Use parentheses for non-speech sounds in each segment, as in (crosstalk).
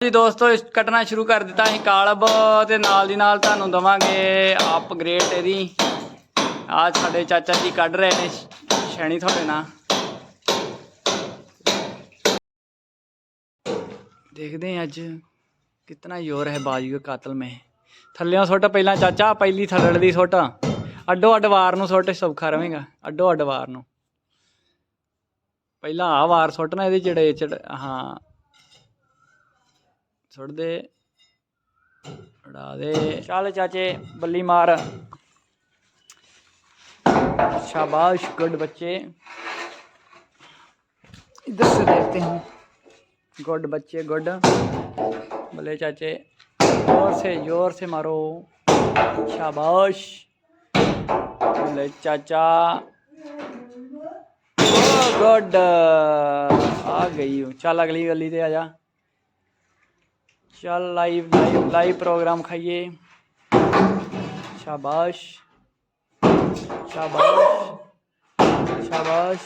ਜੀ ਦੋਸਤੋ, ਇਸ ਕੱਟਣਾ ਸ਼ੁਰੂ ਕਰ ਦਿੱਤਾ ਅਸੀਂ ਕਾਲਬ ਤੇ ਨਾਲ ਦੀ ਨਾਲ ਤੁਹਾਨੂੰ ਦਵਾਂਗੇ ਅਪਗ੍ਰੇਡ ਇਹਦੀ। ਆ ਸਾਡੇ ਚਾਚਾ ਜੀ ਕੱਢ ਰਹੇ ਨੇ, ਸ਼ੈਣੀ ਤੁਹਾਡੇ ਨਾਲ। ਦੇਖਦੇ ਹਾਂ ਅੱਜ ਕਿਤਨਾ ਜ਼ੋਰ ਹੈ ਬਾਜੂ ਕਾਤਲ में ਥੱਲਿਓਂ ਸੁੱਟ, ਪਹਿਲਾਂ ਚਾਚਾ, ਪਹਿਲੀ ਥੱਲੜ ਦੀ ਸੁੱਟ। ਅੱਡੋ ਅੱਡ ਵਾਰ ਨੂੰ ਸੁੱਟ, ਸੌਖਾ ਰਵੇਂਗਾ ਅੱਡੋ ਅੱਡ ਵਾਰ ਨੂੰ। ਪਹਿਲਾਂ ਆ ਵਾਰ ਸੁੱਟਣਾ, ਇਹਦੇ ਜਿਹੜੇ ਚੜ ਹਾਂ। ਸੁੱਟ ਦੇ ਉਡਾ ਦੇ ਚੱਲ ਚਾਚੇ ਬੱਲੀ ਮਾਰ शाबाश गुड बच्चे इधर से देखते हैं गुड बच्चे गुड भले चाचे जोर से जोर से मारो शाबाश भले चाचा गुड आ गई हूँ चल अगली गली ते आजा ਚੱਲ ਲਾਈਵ ਲਾਈਵ ਲਾਈਵ ਪ੍ਰੋਗਰਾਮ ਖਾਈਏ। ਸ਼ਾਬਾਸ਼। ਸ਼ਾਬਾਸ਼। ਸ਼ਾਬਾਸ਼।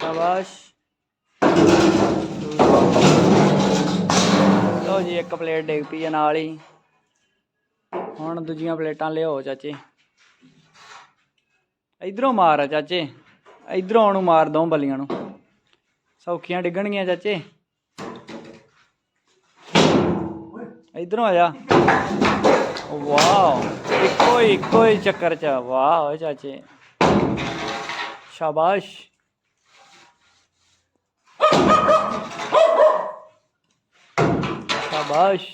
ਸ਼ਾਬਾਸ਼। ਲਓ ਜੀ, ਇੱਕ ਪਲੇਟ ਡਿੱਗ ਪਈ ਹੈ ਨਾਲ ਹੀ। ਹੁਣ ਦੂਜੀਆਂ ਪਲੇਟਾਂ ਲਿਆਓ, ਚਾਚੇ। ਇਧਰੋਂ ਮਾਰ ਚਾਚੇ। ਇਧਰੋਂ ਨੂੰ ਮਾਰ ਦੋ ਬਲੀਆਂ ਨੂੰ। ਸੌਖੀਆਂ ਡਿੱਗਣਗੀਆਂ, ਚਾਚੇ। ਇਧਰੋਂ ਆ ਜਾ ਵਾਓ ਇੱਕੋ ਹੀ ਇੱਕੋ ਹੀ ਚੱਕਰ ਚ ਵਾਹ ਓਏ ਚਾਚੇ ਸ਼ਾਬਾਸ਼ ਸ਼ਾਬਾਸ਼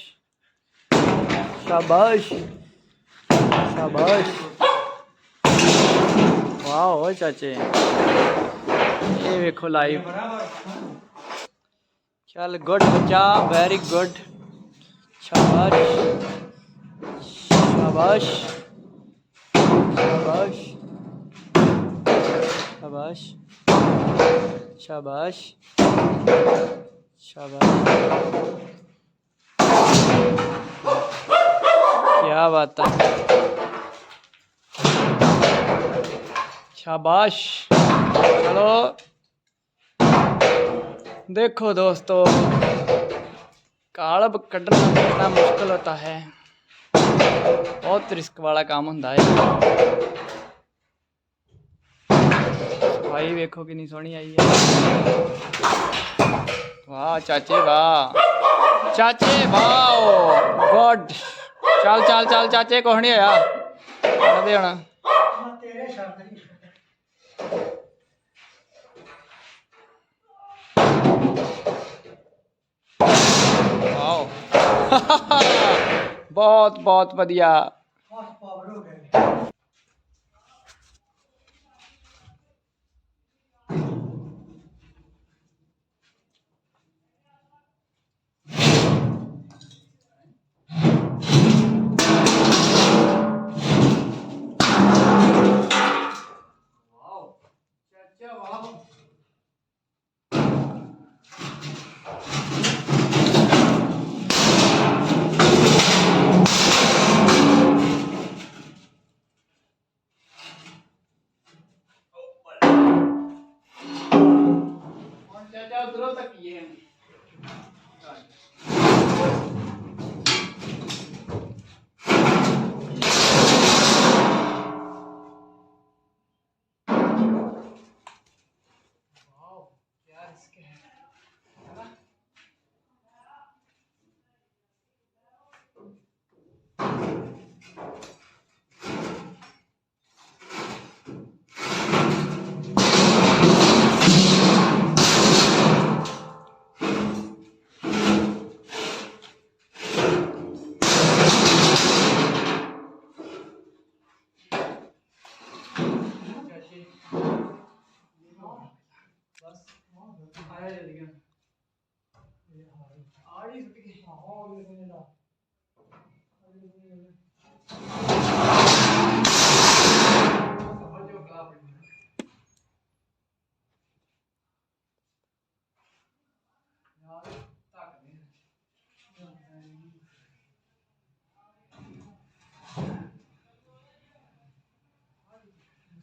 ਸ਼ਾਬਾਸ਼ ਸ਼ਾਬਾਸ਼ ਵਾਹ ਓਏ ਚਾਚੇ ਇਹ ਵੇਖੋ ਲਾਈਵ ਚੱਲ ਗੁੱਡ ਬੱਚਾ very good Şabaş. Şabaş. Şabaş. Şabaş. Şabaş. Şabaş. क्या बात है शाबाश चलो देखो दोस्तों ਕਾਲਬ ਕੱਢਣਾ ਬੜਾ ਮੁਸ਼ਕਲ ਹੁੰਦਾ ਹੈ। ਬਹੁਤ ਰਿਸਕ ਵਾਲਾ ਕੰਮ ਹੁੰਦਾ ਹੈ। ਭਾਈ ਵੇਖੋ ਕਿੰਨੀ ਸੋਹਣੀ ਆਈ ਹੈ। ਵਾਹ, ਚਾਚੇ ਵਾਹ। ਚਾਚੇ, ਵਾਓ। ਗੁੱਡ ਚੱਲ ਚੱਲ ਚੱਲ, ਚਾਚੇ, ਕੁਛ ਨਹੀਂ ਹੋਇਆ। ਕਹਦੇ ਹੁਣ। ਤੇਰੇ ਸ਼ਬਦ ਨਹੀਂ Thank you. (laughs) ਬਹੁਤ ਬਹੁਤ ਵਧੀਆ ਹੁਣ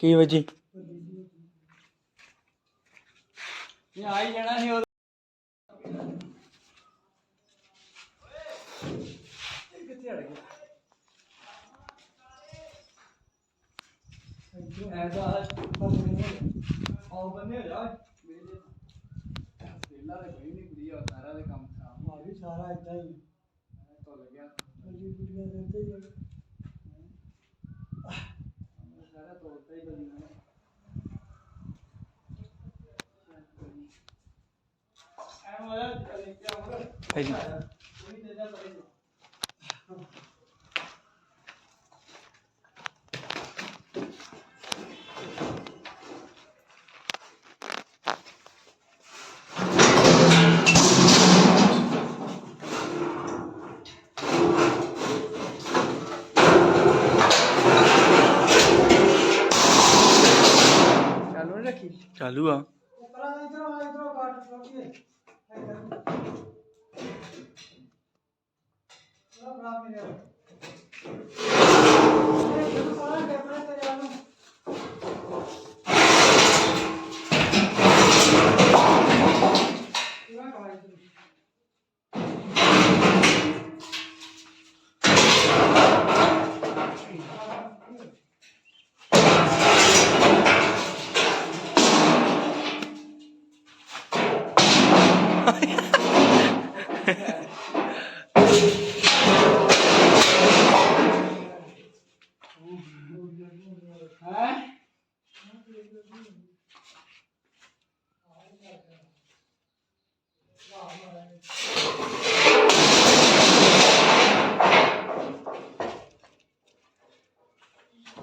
ਕੀ ਵਜੀ ਇਹ ਆਈ ਜਾਣਾ ਸੀ ਉਹ ਕਿੱਥੇ ਅੜ ਗਿਆ? ਐਸਾ ਆਉ ਬੰਨੇ ਹੋ ਜਾ। ਕੋਈ ਨਹੀਂ ਕੁੜੀ ਆ ਸਾਰਾ ਦੇ ਕੰਮ ਖਰਾਬ ਸਾਰਾ ਇਦਾਂ ਹੀ। ਤੋਂ ਲੱਗਿਆ ਗੁੱਡੀਆਂ ਦੇ ਹੀ ਆ। ਹੀ ਮੋਇਆ ਚਲੇ ਹੈ ਆ। ਉਪਰਾਂ ਇਧਰੋਂ ਆ ਇਧਰੋਂ ਕੱਟ ਚੋਕੀ ਉਹ ਬਰਾ ਮੇਰੇ ਇਹ ਸਾਰਾ ਕੈਮਰਾ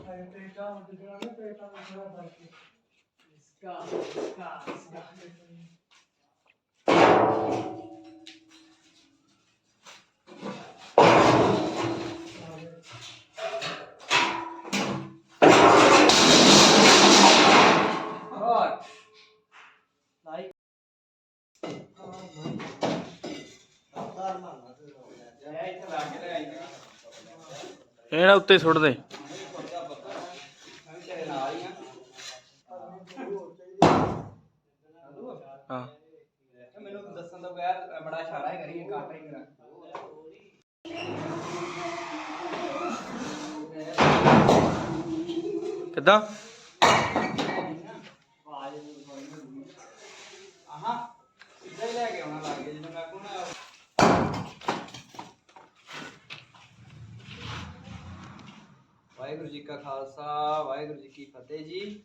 ਆਏ ਪੇਟਾ ਉਹ ਜਿਹੜਾ ਨਾ ਪੇਟਾ ਇਹੜਾ ਉੱਤੇ ਸੁੱਟ ਦੇ। ਹਾਂ। ਮੈਨੂੰ ਦੱਸਣ ਤੋਂ ਬਗੈਰ ਬੜਾ ਇਸ਼ਾਰਾ ਹੀ ਕਰੀਏ ਕੱਟ ਹੀ ਕਰਾਂ ਕਿੱਦਾਂ ਆਹਾਂ ਇੱਧਰ ਹੀ ਲੈ ਕੇ ਆਉਣਾ ਲੱਗ ਗਿਆ ਜਦੋਂ ਮੈਂ ਕੋਣਾ ਵਾਹਿਗੁਰੂ ਜੀ ਕਾ ਖਾਲਸਾ ਵਾਹਿਗੁਰੂ ਜੀ ਕੀ ਫਤਿਹ ਜੀ,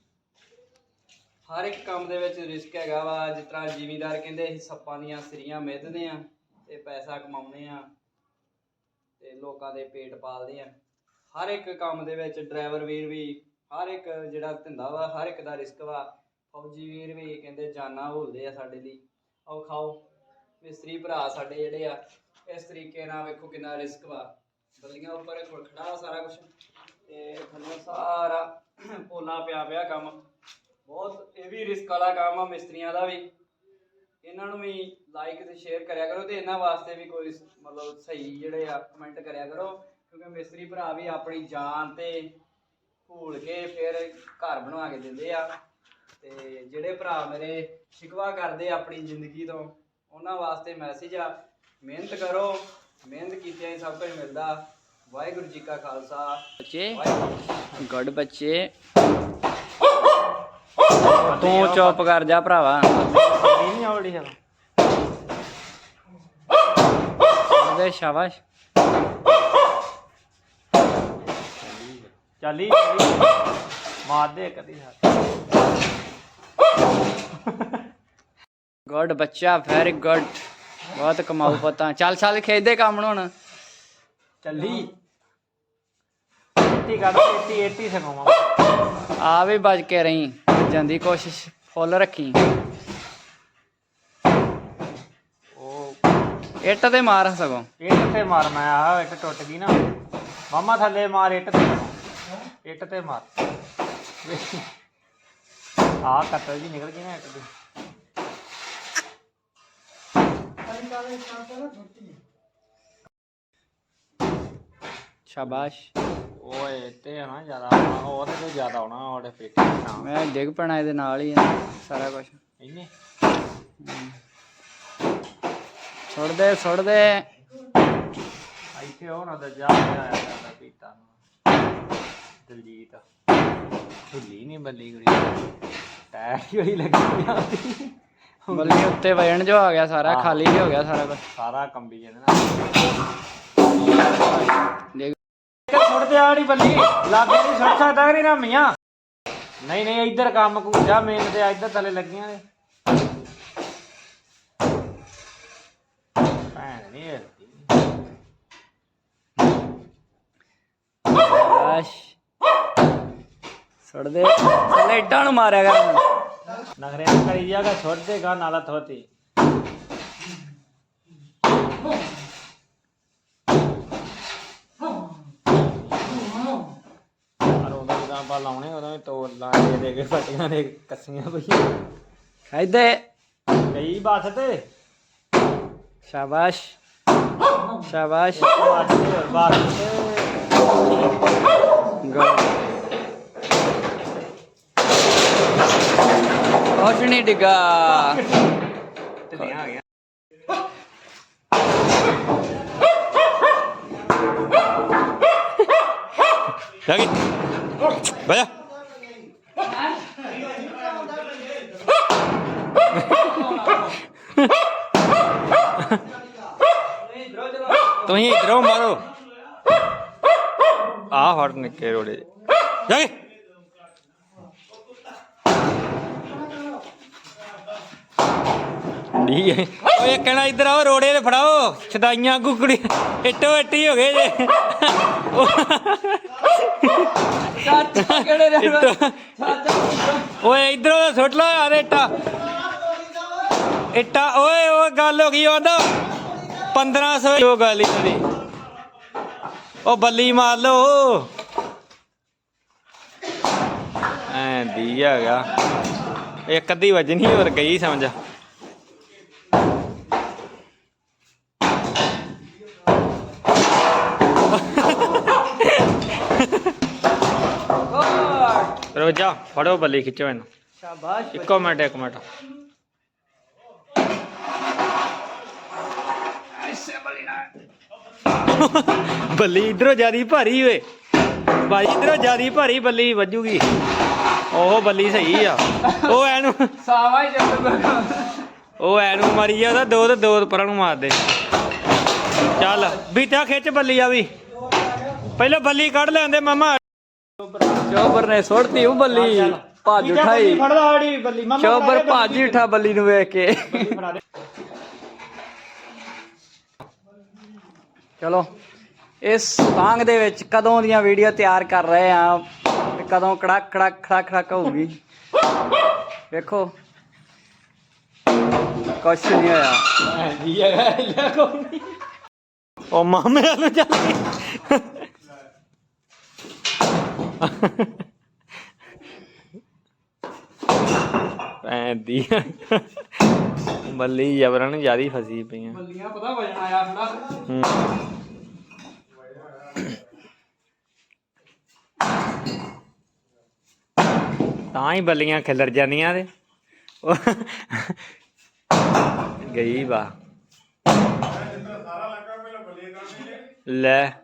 ਹਰ ਇੱਕ ਕੰਮ ਦੇ ਵਿੱਚ ਰਿਸਕ ਹੈਗਾ ਵਾ, ਜਿਸ ਤਰ੍ਹਾਂ ਜਿਮੀਦਾਰ ਕਹਿੰਦੇ ਅਸੀਂ ਸੱਪਾਂ ਦੀਆਂ ਸਿਰੀਆਂ ਮਿੱਧਦੇ ਆ ਤੇ ਪੈਸਾ ਕਮਾਉਂਦੇ ਆ ਤੇ ਲੋਕਾਂ ਦੇ ਪੇਟ ਪਾਲਦੇ ਆ ਹਰ ਇੱਕ ਕੰਮ ਦੇ ਵਿੱਚ ਡਰਾਈਵਰ ਵੀਰ ਵੀ, ਹਰ ਇੱਕ ਜਿਹੜਾ ਧੰਦਾ ਵਾ, ਹਰ ਇੱਕ ਦਾ ਰਿਸਕ ਵਾ, ਫੌਜੀ ਵੀਰ ਵੀ ਕਹਿੰਦੇ ਜਾਨਾਂ ਭੁੱਲਦੇ ਆ ਸਾਡੇ ਲਈ। ਆਓ ਖਾਓ, ਮਿਸਤਰੀ ਭਰਾ ਸਾਡੇ ਜਿਹੜੇ ਆ, ਇਸ ਤਰੀਕੇ ਨਾਲ ਵੇਖੋ ਕਿੰਨਾ ਰਿਸਕ ਵਾ। ਬੱਲੀਆਂ ਉੱਪਰ ਖੁ- ਖੜਾ ਵਾ ਸਾਰਾ ਕੁਝ ਤੇ ਥੱਲੇ ਸਾਰਾ ਪੋਲਾ ਪਿਆ ਪਿਆ ਕੰਮ। ਬਹੁਤ, ਇਹ ਵੀ ਰਿਸਕ ਵਾਲਾ ਕੰਮ ਆ ਮਿਸਤਰੀਆਂ ਦਾ ਵੀ। ਇਹਨਾਂ ਨੂੰ ਵੀ ਲਾਈਕ ਤੇ ਸ਼ੇਅਰ ਕਰਿਆ ਕਰੋ ਤੇ ਇਹਨਾਂ ਵਾਸਤੇ ਵੀ ਕੋਈ ਮਤਲਬ ਸਹੀ ਜਿਹੜੇ ਆ ਕਮੈਂਟ ਕਰਿਆ ਕਰੋ। ਕਿਉਂਕਿ ਮਿਸਤਰੀ ਭਰਾ ਵੀ ਆਪਣੀ ਜਾਨ ਤੇ ਭੂਲ ਕੇ ਫਿਰ ਘਰ ਬਣਾ ਕੇ ਦਿੰਦੇ ਆ। ਤੇ ਜਿਹੜੇ ਭਰਾ ਮੇਰੇ ਸ਼ਿਕਵਾ ਕਰਦੇ ਆ ਆਪਣੀ ਜ਼ਿੰਦਗੀ ਤੋਂ, ਉਹਨਾਂ ਵਾਸਤੇ ਮੈਸੇਜ ਆ। ਮਿਹਨਤ ਕਰੋ, ਮਿਹਨਤ ਕੀਤਿਆਂ ਹੀ ਸਭ ਕੁਝ ਮਿਲਦਾ। ਵਾਹਿਗੁਰੂ ਜੀ ਕਾ ਖਾਲਸਾ। ਬੱਚੇ ਗੁੱਡ ਬੱਚੇ। ਤੂੰ ਚੁੱਪ ਕਰ ਜਾ ਭਰਾਵਾ। ਨਹੀਂ ਆਉੜੀ ਹੈ ਉਹਦੇ ਸ਼ਾਬਾਸ਼। ਚੱਲੀ ਮਾਰ ਦੇ ਕਦੀ ਗੁੱਡ ਬੱਚਾ ਵੈਰੀ ਗੁੱਡ ਬਹੁਤ ਕਮਾਊ ਪਤਾ। ਚੱਲ ਚੱਲ ਖੇਡਦੇ ਕੰਮ ਨੂੰ ਹੁਣ। ਚੱਲੀ। 80 ਕੱਢ 80 80 ਸਗੋਂ ਆ ਵੀ ਬਚ ਕੇ ਰਹੀਂ ਜਾਂਦੀ ਕੋਸ਼ਿਸ਼ ਫੁੱਲ ਰੱਖੀ। ਉਹ ਇੱਟ ਤੇ ਮਾਰ ਸਗੋਂ। ਇੱਟ ਤੇ ਮਾਰ ਮੈਂ ਆ ਇੱਟ ਟੁੱਟ ਗਈ ਨਾ। ਮਾਮਾ ਥੱਲੇ ਮਾਰ ਇੱਟ ਤੇ ਇੱਟ ਤੇ ਮਾਰ। ਆ ਕੱਟਲ ਜੀ ਨਿਕਲ ਗਈ ਨਾ ਇੱਕ ਦੀ। ਸ਼ਾਬਾਸ਼। ਓਏ ਤੇ ਨਾ ਜ਼ਿਆਦਾ ਆਉਣਾ ਉਹਦੇ ਤੋਂ ਜ਼ਿਆਦਾ ਆਉਣਾ ਉਹਦੇ ਪੇਟੀ ਨਾ ਮੈਂ ਡਿੱਗ ਪੈਣਾ ਇਹਦੇ ਨਾਲ ਹੀ ਆ, ਸਾਰਾ ਕੁਝ ਇੰਨੇ? ਸੁੱਟ ਦੇ ਸੁੱਟ ਦੇ ਇੱਥੇ ਉਹ ਨਾ ਦਰਜਾ ਆਇਆ ਕਰਦਾ ਪੀਤਾ ਨੂੰ। ਦਲਜੀਤ। ਢਿੱਲੀ ਨਹੀਂ ਬੱਲੀ ਕੁੜੀ। ਟਾਇਰ ਹੋਈ ਲੱਗੀ ਆ ਉਹਦੀ। ਬਲਕਿ ਉੱਤੇ ਵਜਣ ਜੋ ਆ ਗਿਆ ਸਾਰਾ। ਖਾਲੀ ਹੋ ਗਿਆ ਸਾਰਾ ਕੁਝ ਸਾਰਾ ਕੰਬੀ ਜਾਂਦਾ ਸੁੱਟ ਬੱਲੀ। ਲਾਗੇ ਨਹੀਂ ਸੁੱਟ ਸਕਦਾ ਕਿ ਨਹੀਂ ਨਾ ਮੀਆਂ ਨਹੀਂ ਨਹੀਂ, ਇੱਧਰ ਕੰਮ ਕੂਜਾ ਮੇਨ ਤੇ ਇੱਧਰ ਥੱਲੇ ਲੱਗੀਆਂ ਨੇ। ਭੈਣ ਨਹੀਂ ਹਿਲਦੀ। ਸ਼ਾਬਾਸ਼ ਦੇ। ਥੱਲੇ ਇੱਟਾਂ ਨੂੰ ਮਾਰਿਆ ਕਰ ਨਖਰੇ ਕਰੀ ਜਾਗਾ ਛੋੜ ਦੇਗਾ, ਨਾਲਾ ਥੋਤੀ ਪਰ ਉਹਦਾ ਜਦੋਂ ਆਪਾਂ ਲਾਉਣੇ ਉਦੋਂ ਤੋੜ ਲਾ ਦੇ ਦੇ ਕੇ ਫਟੀਆਂ ਦੇ ਕੱਸੀਆਂ ਪਈਆਂ। ਇੱਧੇ ਗਈ ਬੱਸ ਤੇ? ਸ਼ਾਬਾਸ਼। ਸ਼ਾਬਾਸ਼। ਬੱਸ ਤੇ। ਹੋਰ ਬੱਸ ਤੇ ਕੁਛ ਨਹੀਂ ਡਿੱਗਾ। ਆ ਬਜਾ ਤੁਸੀਂ ਇਧਰੋਂ ਮਾਰੋ। ਆ ਫੜ ਨਿੱਕੇ ਰੋੜੇ। ਜਾਗੀ ਠੀਕ ਹੈ। ਓਏ ਕਹਿਣਾ ਇਧਰ ਆਓ ਰੋੜੇ ਤੇ ਫੜਾਓ ਛਦਾਈਆਂ ਕੁਕੜੀ ਇੱਟੋ ਇੱਟੀ ਹੋ ਗਏ ਜੇ। ਚਾਚਾ ਕਿਹੜੇ ਰਹਿ ਇੱਟੋ। ਓਏ ਇਧਰੋਂ ਸੁੱਟ ਲਾ ਯਾਰ ਇੱਟਾ। ਇੱਟਾ ਓਏ ਉਹ ਗੱਲ ਹੋ ਗਈ ਉਹਦਾ 1500 ਉਹ ਗੱਲ ਹੀ ਦੀ ਉਹ ਬੱਲੀ ਮਾਰ ਲੋ ਐ ਦੀ ਹੈਗਾ ਇੱਕ ਅੱਧੀ ਵਜਣੀ ਹੋਰ ਗਈ ਸਮਝ। ਗੁੱਡ ਰੋਜਾ ਫੜੋ ਬੱਲੀ ਖਿੱਚੋ ਇਹਨੂੰ। ਸ਼ਾਬਾਸ਼ ਇੱਕੋ ਮਿੰਟ ਇੱਕ ਮਿੰਟ। ਬੱਲੀ ਇਧਰੋਂ ਜਿਆਦੀ ਭਾਰੀ ਓਏ। ਭਾਈ ਇਧਰੋਂ ਜਿਆਦੀ ਭਾਰੀ ਬੱਲੀ ਵੱਜੂਗੀ। ਉਹ ਬੱਲੀ ਸਹੀ ਆ। ਉਹ ਐਨੂੰ ਸਾਵਾ ਹੀ ਚੱਲੂਗਾ ਉਹ ਐਨੂੰ ਮਾਰੀ ਜਾ ਉਹਦਾ ਦੋ ਤੇ ਦੋ ਪਰਾਂ ਨੂੰ ਮਾਰ ਦੇ। ਚੱਲ ਬੀਟਾ ਖਿੱਚ ਬੱਲੀ ਆ ਵੀ। ਪਹਿਲਾਂ ਬੱਲੀ ਕੱਢ ਲੈਂਦੇ ਮਾਮਾ। ਚੋਬਰ ਨੇ ਸੁੱਟਤੀ ਉਹ ਬੱਲੀ ਭੱਜ ਉਠਾਈ। ਫੜ ਲਾ ਆੜੀ ਬੱਲੀ। ਮਾਮਾ ਚੋਬਰ ਭੱਜ ਉਠਾ ਬੱਲੀ ਨੂੰ ਵੇਖ ਕੇ। ਚਲੋ ਇਸ ਤਾਂਗ ਦੇ ਵਿੱਚ ਕਦੋਂ ਦੀਆਂ ਵੀਡੀਓ ਤਿਆਰ ਕਰ ਰਹੇ ਆ ਤੇ ਕਦੋਂ ਕੜਕ ਕੜਕ ਖੜਕ ਖੜਕ ਹੋਊਗੀ। ਵੇਖੋ। ਕੁਛ ਨਹੀਂ ਹੋਇਆ। ਉਹ ਮਾਮੇ ਵਾਲੂ ਚੱਲ ਗਈ ਪੈਂਦੀ ਬੱਲੀ ਜਬਰਨ ਜਿਆਦੀ ਫਸੀ ਪਈਆਂ ਬੱਲੀਆਂ ਪਤਾ ਵਜਣ ਆਇਆ ਹੂੰ। ਤਾਂ ਹੀ ਬੱਲੀਆਂ ਖਿਲਰ ਜਾਂਦੀਆਂ ਤੇ। ਗਈ ਬਾ ਲੈ।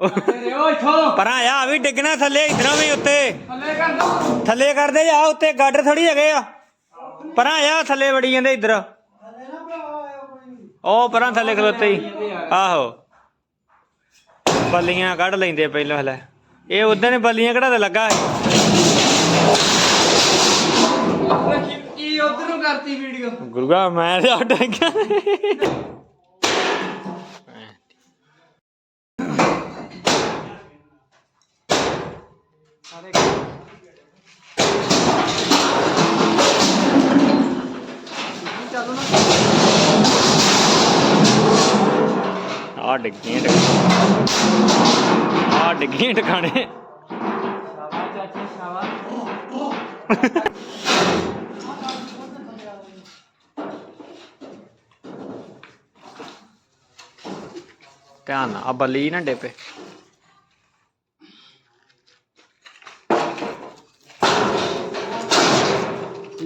ਰਿਓ ਇੱਥੋਂ ਪਰਾਂ ਆ ਵੀ ਡਿੱਗਣਾ ਥੱਲੇ ਇਧਰੋਂ ਵੀ ਉੱਤੇ। ਥੱਲੇ ਕਰ ਦੋ ਥੱਲੇ ਕਰਦੇ ਉੱਤੇ ਗਾਡਰ ਥੋੜੀ ਹੈਗੇ ਆ। ਪਰਾਂ ਆ ਥੱਲੇ ਵੜੀ ਜਾਂਦੇ ਇਧਰ। ਉਹ ਪਰਾਂ ਥੱਲੇ ਖਲੋਤੇ ਹੀ। ਆਹੋ। ਬੱਲੀਆਂ ਕੱਢ ਲੈਂਦੇ ਪਹਿਲਾਂ ਹਲੇ ਇਹ ਉਦੋਂ ਨੇ ਬੱਲੀਆਂ ਕਢਾ ਤੇ ਲੱਗਾ। ਕੀ ਉਧਰ ਨੂੰ ਕਰਤੀ ਵੀਡੀਓ ਗੁਰੂਆ ਮੈਂ ਤੇ ਗਿਆ ਆ ਡਿੱਗੀਆਂ ਟਿਕਾਣੇ ਆ ਡਿੱਗੀਆਂ ਟਿਕਾਣੇ ਧਿਆਨ ਨਾਲ ਆ ਬਲੀ ਨਾ ਡੇਪੇ।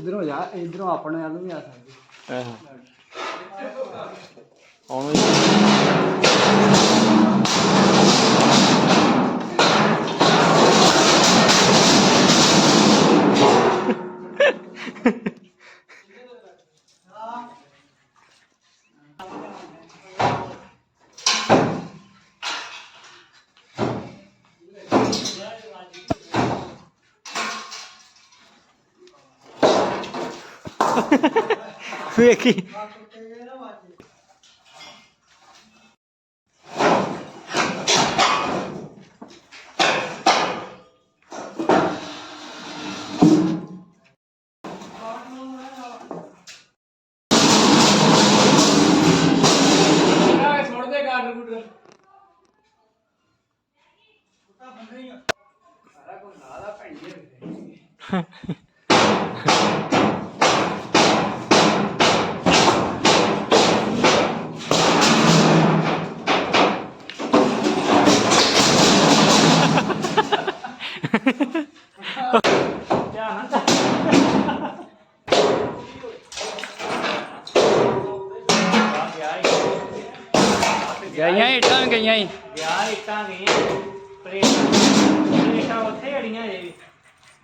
ਇਧਰੋਂ ਜਾ ਇਧਰੋਂ ਆਪਣੇ ਵੱਲ ਨੂੰ ਵੀ ਆ ਸਕਦੀ। ਆਹੋ ਉਹਨੂੰ ਹੀ- ਵੇਖੀ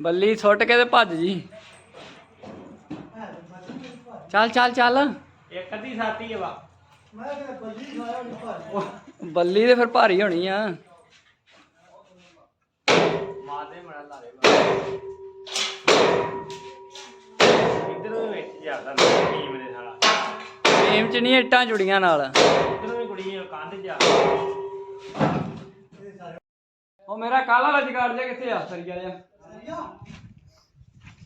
ਬੱਲੀ ਸੁੱਟ ਕੇ ਤੇ ਭੱਜ ਜੀ। ਚੱਲ ਚੱਲ ਚੱਲ। ਇੱਕ ਅੱਧੀ ਸਾਥੀ ਆ ਵਾ। ਬੱਲੀ ਤੇ ਫਿਰ ਭਾਰੀ ਹੋਣੀ ਆ। ਮਾਦੇ ਮੜਾ ਲਾਰੇ ਇਧਰੋਂ ਵਿੱਚ ਜਾਂਦਾ ਟੀਮ ਦੇ ਸਾਲਾ ਟੀਮ ਚ ਨਹੀਂ ਇੱਟਾਂ ਜੁੜੀਆਂ ਨਾਲ। ਇਧਰੋਂ ਵੀ ਕੁੜੀ ਕੰਧ ਜਾ ਉਹ ਮੇਰਾ ਕਾਲਾ ਵਾਲਾ ਜਗਾੜ ਜਾ ਕਿੱਥੇ ਆ ਸਰੀਆ ਜਾ ਸਰੀਆ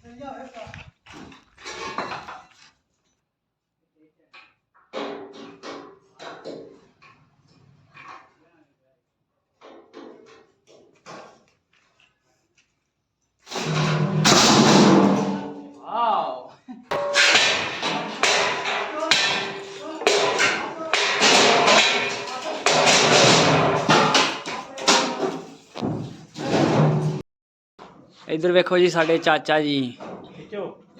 ਸਰੀਆ ਹੈ ਤਾਂ ਇੱਧਰ ਵੇਖੋ ਜੀ ਸਾਡੇ ਚਾਚਾ ਜੀ।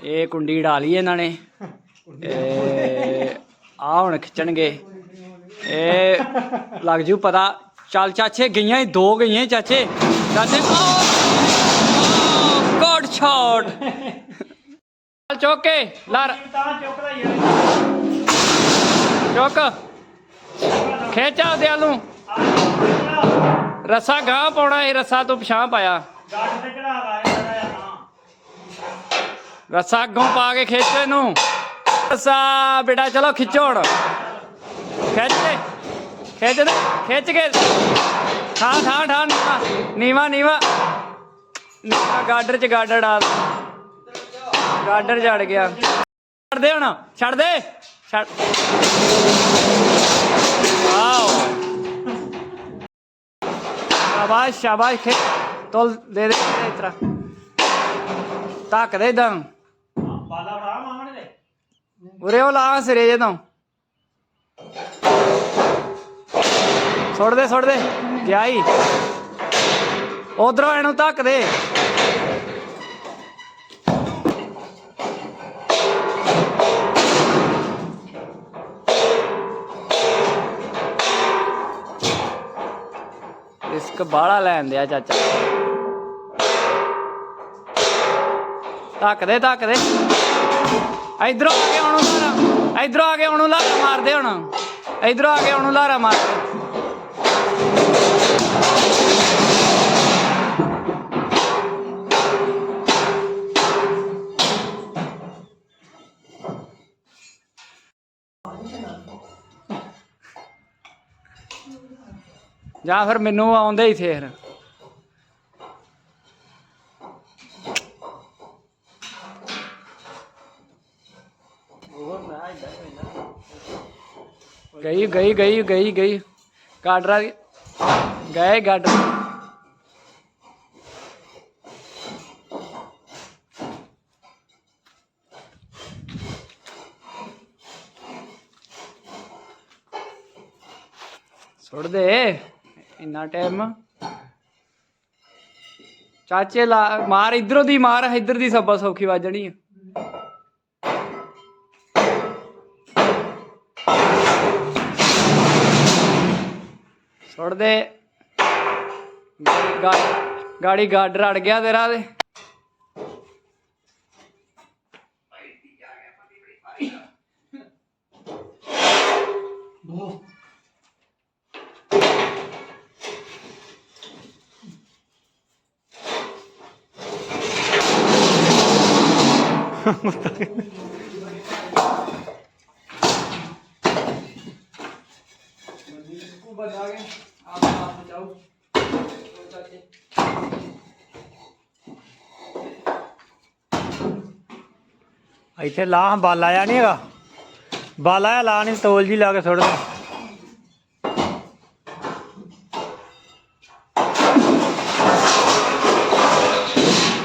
ਇਹ ਕੁੰਡੀ ਢਾਲੀ ਇਹਨਾਂ ਨੇ। ਇਹ ਆ ਹੁਣ ਖਿੱਚਣਗੇ। ਇਹ ਲੱਗ ਜੂ ਪਤਾ। ਚੱਲ ਚਾਚੇ ਗਈਆਂ ਹੀ ਦੋ ਗਈਆਂ ਚਾਚੇ। ਚਾਚੇ ਗੋਡ ਸ਼ਾਟ ਚੱਲ ਚੁੱਕ ਕੇ ਚੁੱਕ ਖੇਚਾ ਦੇ ਨੂੰ। ਰੱਸਾ ਗਾਂ ਪਾਉਣਾ ਇਹ ਰੱਸਾ ਤੂੰ ਪਛਾਂ ਪਾਇਆ। ਗੱਡ ਤੇ ਚੜਾ ਗਾ ਯਾਰ ਤਾਂ ਰੱਸਾ ਅੱਗੋਂ ਪਾ ਕੇ ਖਿੱਚ ਇਹਨੂੰ ਰੱਸਾ ਬੇਟਾ, ਚਲੋ ਖਿੱਚੋ ਹੁਣ। ਖਿੱਚ ਦੇ। ਖਿੱਚ ਦੇ। ਖਿੱਚ ਕੇ। ਠਾਂ ਠਾਂ ਠਾਂ ਨੀਵਾ। ਨੀਵਾ ਨੀਵਾ। ਗਾਡਰ ਚ ਗਾਡਰ ਡਾਲ। ਗਾਡਰ ਜੜ ਗਿਆ। ਛੱਡ ਦੇ ਹੁਣ। ਛੱਡ ਦੇ। ਛੱਡ। ਵਾਓ ਸ਼ਾਬਾਸ਼ ਸ਼ਾਬਾਸ਼। ਖਿੱਚ। ਤੋਲ ਦੇ ਦੇ ਇਸ ਤਰ੍ਹਾਂ ਧੱਕ ਦੇ ਇਦਾਂ ਬਾਲਾ ਬੜਾ ਮਾਮਣੇ ਦੇ ਉਰੇ ਉਹ ਲਾ ਸਿਰੇ ਜਦੋਂ ਛੋੜ ਦੇ ਛੋੜ ਦੇ। ਗਿਆ ਹੀ ਉਧਰੋਂ ਇਹਨੂੰ ਧੱਕ ਦੇ। ਰਿਸਕ ਬਾਹਲਾ ਲੈਣ ਦਿਆ ਚਾਚਾ। ਧੱਕ ਦੇ ਧੱਕ ਦੇ। ਇਧਰੋਂ ਆ ਕੇ ਉਹਨੂੰ ਲਾਰਾ। ਇਧਰੋਂ ਆ ਕੇ ਉਹਨੂੰ ਲਾਰਾ ਮਾਰਦੇ ਹੁਣ। ਇਧਰੋਂ ਆ ਕੇ ਉਹਨੂੰ ਲਾਰਾ ਮਾਰਦੇ। ਜਾਂ ਫਿਰ ਮੈਨੂੰ ਆਉਂਦੇ ਹੀ ਫੇਰ। ਗਈ ਗਈ ਗਈ ਗਈ ਗਈ। ਗਾਡਰਾ ਗਏ ਗਾਡਰ ਸੁੱਟ ਦੇ, ਇੰਨਾ ਟਾਈਮ ਚਾਚੇ ਲਾ ਮਾਰ, ਇਧਰੋਂ ਦੀ ਮਾਰ, ਇਧਰ ਦੀ ਸੱਬਾ ਸੌਖੀ ਵੱਜਣੀ ਆ। ਸੁੱਟ ਦੇ ਗਾੜੀ ਗੱਡ ਰੜ ਗਿਆ ਤੇਰਾ ਤੇ। ਉਹ ਬਣਾ ਬਚਾਓ ਚਾਚੇ ਇੱਥੇ ਲਾ ਬਾਲ ਆਇਆ ਨਹੀਂ ਹੈਗਾ। ਬਾਲ ਆਇਆ ਲਾ ਨਹੀਂ ਤੋਲ ਜੀ ਲਾ ਕੇ ਸੁੱਟ ਦੇ।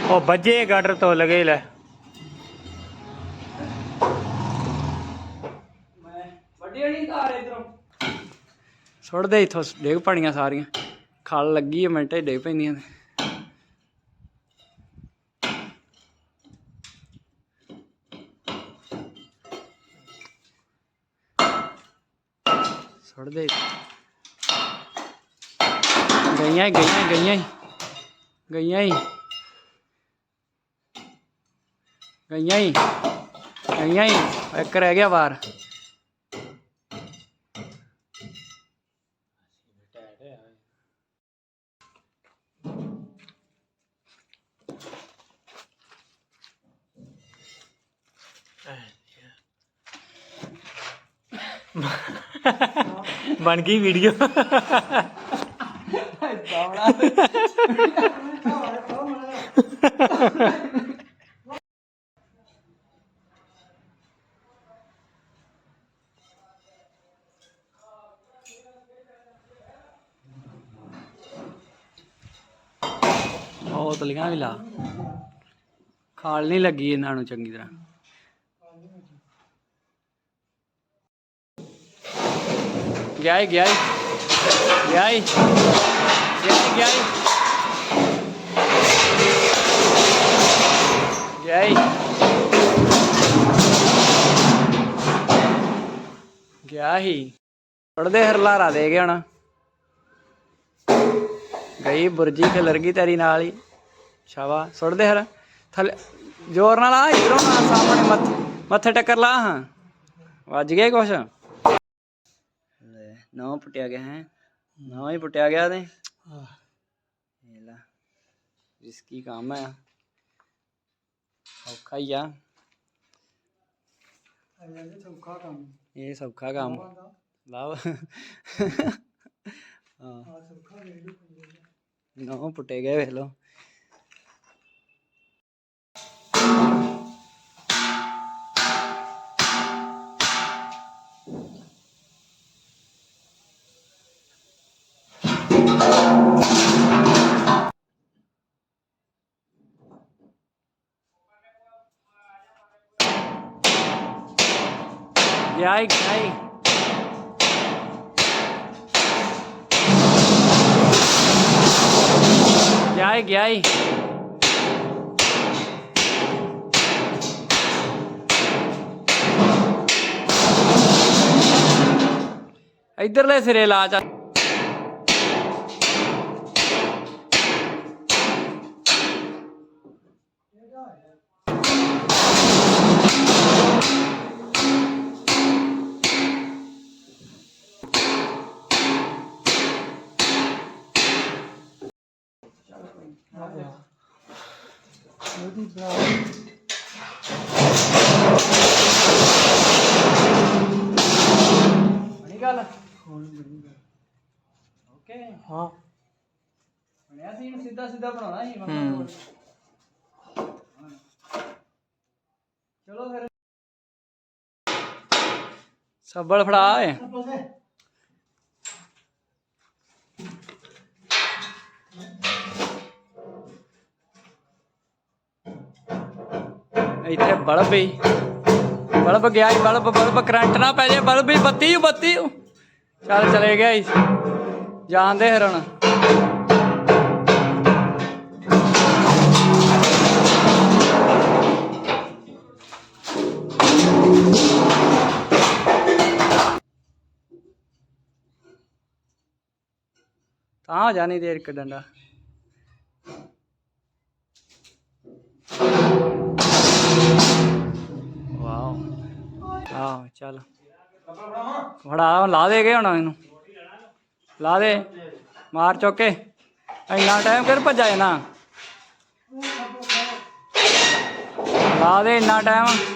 ਉਹ ਵੱਜੇ ਗਾਡਰ ਤੋਂ ਲਗੇ ਲੈ। ਮੈਂ ਵੱਡੀ ਵਾਲੀ ਧਾਰ ਇਧਰੋਂ। ਸੁੱਟ ਦੇ ਇਥੋਂ ਡੇਗ ਪਣੀਆਂ ਸਾਰੀਆਂ। ਖਲ ਲੱਗੀ ਆ ਮਿੰਟੇ ਡੇਗ ਪੈਂਦੀਆਂ ਨੇ। ਸੁੱਟ ਦੇ ਗਈਆਂ ਹੀ, ਗਈਆਂ ਹੀ, ਗਈਆਂ ਗਈਆਂ ਹੀ ਗਈਆਂ ਹੀ ਗਈਆਂ ਹੀ ਇੱਕ ਰਹਿ ਗਿਆ ਵਾਰ ਬਣ ਗਈ ਵੀਡੀਓ। ਉਹ ਤਲੀਆਂ ਵੀ ਲਾ। ਖਾਲ ਨਹੀਂ ਲੱਗੀ ਇਹਨਾਂ ਨੂੰ ਚੰਗੀ ਤਰ੍ਹਾਂ। ਗਿਆ ਹੀ ਗਿਆ ਹੀ ਗਿਆ ਹੀ ਗਿਆ ਹੀ ਗਿਆ ਹੀ ਗਿਆ ਹੀ ਗਿਆ ਹੀ। ਪੜਦੇ ਹਰਲਾਰਾ ਦੇ ਗਿਆ ਹੁਣ। ਗਈ ਬੁਰਜੀ ਖਿਲਰ ਗਈ ਤੇਰੀ ਨਾਲ ਹੀ। ਸ਼ਾਵਾ ਸੁੱਟਦੇ ਹਰ ਥੱਲੇ ਜ਼ੋਰ ਨਾਲ ਆ, ਇਧਰੋਂ ਨਾ ਸਾਹਮਣੇ ਮੱਥੇ ਟੱਕਰ ਲਾ ਹਾਂ। ਵੱਜ ਗਿਆ ਕੁਛ? ਨਾ ਪੁੱਟਿਆ ਗਿਆ ਹੈ। ਨਾ ਹੀ ਪੁੱਟਿਆ ਗਿਆ ਤੇ। ਇਹ ਲੈ ਰਿਸਕੀ ਕੰਮ ਹੈ। ਔਖਾ ਹੀ ਆ। ਇਹ ਚੌਖਾ ਕੰਮ। ਇਹ ਸੌਖਾ ਕੰਮ ਲਵ ਹਾਂ ਨਾ ਪੁੱਟੇ ਗਏ ਵੇਖ ਲੋ ਗਿਆ ਹੀ ਗਿਆ ਹੀ ਇਧਰਲੇ ਸਿਰੇ ਲਾ ਚਾ ਸਿੱਧਾ ਸਿੱਧਾ ਬਣਾਉਣਾ ਸੀ ਹੂੰ। ਮੰਮਾ ਚਲੋ ਫਿਰ। ਸੱਬਲ ਫੜਾ ਏ ਇੱਥੇ ਬਲਬ ਹੀ ਬਲਬ ਗਿਆ ਹੀ ਬਲਬ ਬਲਬ ਕਰੰਟ ਨਾ ਪੈ ਜਾਏ ਬਲਬ ਹੀ ਬੱਤੀ ਓ, ਬੱਤੀ ਓ। ਚੱਲ ਚਲੇ ਗਿਆ ਹੀ ਜਾਣਦੇ ਹਰਣ ਤਾਂ ਹੋ ਡੰਡਾ। ਵਾਓ। ਆਹ, ਚੱਲ। ਫੜਾ, ਲਾ ਦੇ ਦੇਗੇ ਹੁਣ ਇਹਨੂੰ। ਲਾ ਦੇ। ਮਾਰ ਚੁੱਕੇ। ਇੰਨਾ ਟਾਈਮ ਕਰ ਭੱਜਾ ਜਾਣਾ ਲਾ ਦੇ ਇੰਨਾ ਟਾਈਮ